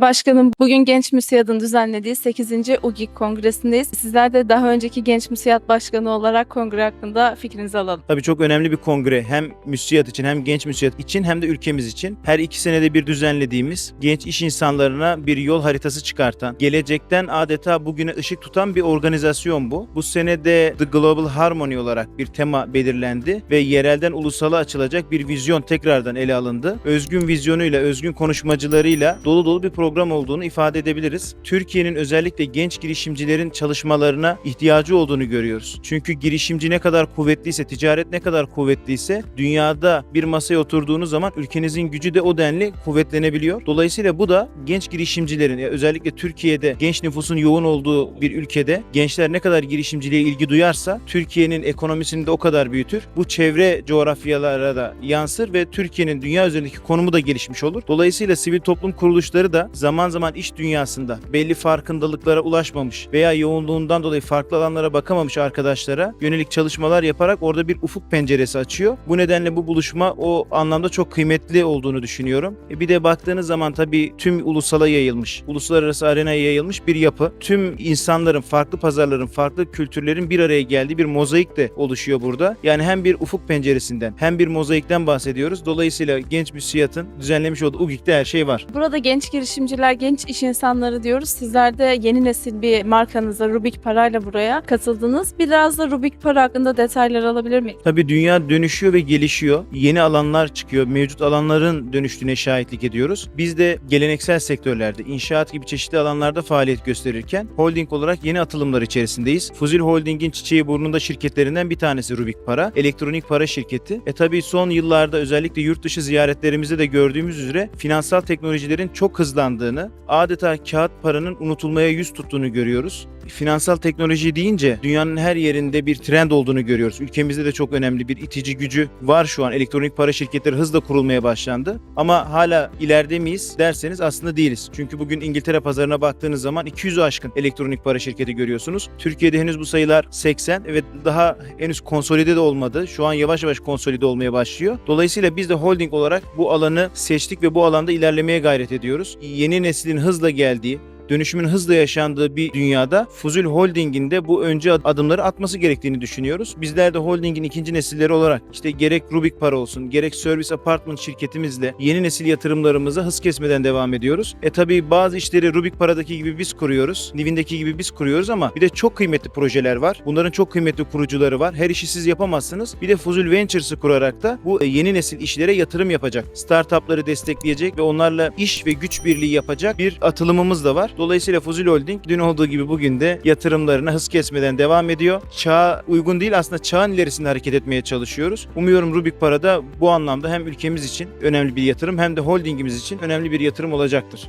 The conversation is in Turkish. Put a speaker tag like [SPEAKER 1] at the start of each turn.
[SPEAKER 1] Başkanım bugün Genç Müsiyad'ın düzenlediği 8. UGİK Kongresi'ndeyiz. Sizler de daha önceki Genç Müsiyad Başkanı olarak kongre hakkında fikrinizi alalım.
[SPEAKER 2] Tabii çok önemli bir kongre. Hem müsiyat için hem genç müsiyat için hem de ülkemiz için. Her iki senede bir düzenlediğimiz genç iş insanlarına bir yol haritası çıkartan, gelecekten adeta bugüne ışık tutan bir organizasyon bu. Bu senede The Global Harmony olarak bir tema belirlendi ve yerelden ulusala açılacak bir vizyon tekrardan ele alındı. Özgün vizyonuyla, özgün konuşmacılarıyla dolu dolu bir program olduğunu ifade edebiliriz. Türkiye'nin özellikle genç girişimcilerin çalışmalarına ihtiyacı olduğunu görüyoruz. Çünkü girişimci ne kadar kuvvetliyse, ticaret ne kadar kuvvetliyse dünyada bir masaya oturduğunuz zaman ülkenizin gücü de o denli kuvvetlenebiliyor. Dolayısıyla bu da genç girişimcilerin özellikle Türkiye'de genç nüfusun yoğun olduğu bir ülkede gençler ne kadar girişimciliğe ilgi duyarsa Türkiye'nin ekonomisini de o kadar büyütür. Bu çevre coğrafyalara da yansır ve Türkiye'nin dünya üzerindeki konumu da gelişmiş olur. Dolayısıyla sivil toplum kuruluşları da zaman zaman iş dünyasında belli farkındalıklara ulaşmamış veya yoğunluğundan dolayı farklı alanlara bakamamış arkadaşlara yönelik çalışmalar yaparak orada bir ufuk penceresi açıyor. Bu nedenle bu buluşma o anlamda çok kıymetli olduğunu düşünüyorum. E bir de baktığınız zaman tabii tüm ulusala yayılmış, uluslararası arenaya yayılmış bir yapı. Tüm insanların, farklı pazarların, farklı kültürlerin bir araya geldiği bir mozaik de oluşuyor burada. Yani hem bir ufuk penceresinden hem bir mozaikten bahsediyoruz. Dolayısıyla genç müsiyatın düzenlemiş olduğu UGİK'te her şey var.
[SPEAKER 1] Burada genç girişimciler, genç iş insanları diyoruz. Sizler de yeni nesil bir markanıza Rubik Para'yla buraya katıldınız. Biraz da Rubik Para hakkında detaylar alabilir miyim?
[SPEAKER 2] Tabii dünya dönüşüyor ve gelişiyor. Yeni alanlar çıkıyor. Mevcut alanların dönüştüğüne şahitlik ediyoruz. Biz de geleneksel sektörlerde, inşaat gibi çeşitli alanlarda faaliyet gösterirken holding olarak yeni atılımlar içerisindeyiz. Fuzil Holding'in çiçeği burnunda şirketlerinden bir tanesi Rubik Para. Elektronik para şirketi. E tabii son yıllarda özellikle yurt dışı ziyaretlerimizde de gördüğümüz üzere finansal teknolojilerin çok hızlandığını, adeta kağıt paranın unutulmaya yüz tuttuğunu görüyoruz. Finansal teknoloji deyince dünyanın her yerinde bir trend olduğunu görüyoruz. Ülkemizde de çok önemli bir itici gücü var şu an. Elektronik para şirketleri hızla kurulmaya başlandı. Ama hala ileride miyiz derseniz aslında değiliz. Çünkü bugün İngiltere pazarına baktığınız zaman 200'ü aşkın elektronik para şirketi görüyorsunuz. Türkiye'de henüz bu sayılar 80 ve daha henüz konsolide de olmadı. Şu an yavaş yavaş konsolide olmaya başlıyor. Dolayısıyla biz de holding olarak bu alanı seçtik ve bu alanda ilerlemeye gayret ediyoruz. Yeni neslin hızla geldiği, dönüşümün hızla yaşandığı bir dünyada Fuzul Holding'in de bu önce adımları atması gerektiğini düşünüyoruz. Bizler de holdingin ikinci nesilleri olarak işte gerek Rubik Para olsun gerek Service Apartment şirketimizle yeni nesil yatırımlarımıza hız kesmeden devam ediyoruz. E tabi bazı işleri Rubik Para'daki gibi biz kuruyoruz. Nivin'deki gibi biz kuruyoruz ama bir de çok kıymetli projeler var. Bunların çok kıymetli kurucuları var. Her işi siz yapamazsınız. Bir de Fuzul Ventures'ı kurarak da bu e, yeni nesil işlere yatırım yapacak. Startupları destekleyecek ve onlarla iş ve güç birliği yapacak bir atılımımız da var. Dolayısıyla Fuzul Holding dün olduğu gibi bugün de yatırımlarına hız kesmeden devam ediyor. Çağa uygun değil aslında çağın ilerisinde hareket etmeye çalışıyoruz. Umuyorum Rubik Para'da bu anlamda hem ülkemiz için önemli bir yatırım hem de holdingimiz için önemli bir yatırım olacaktır.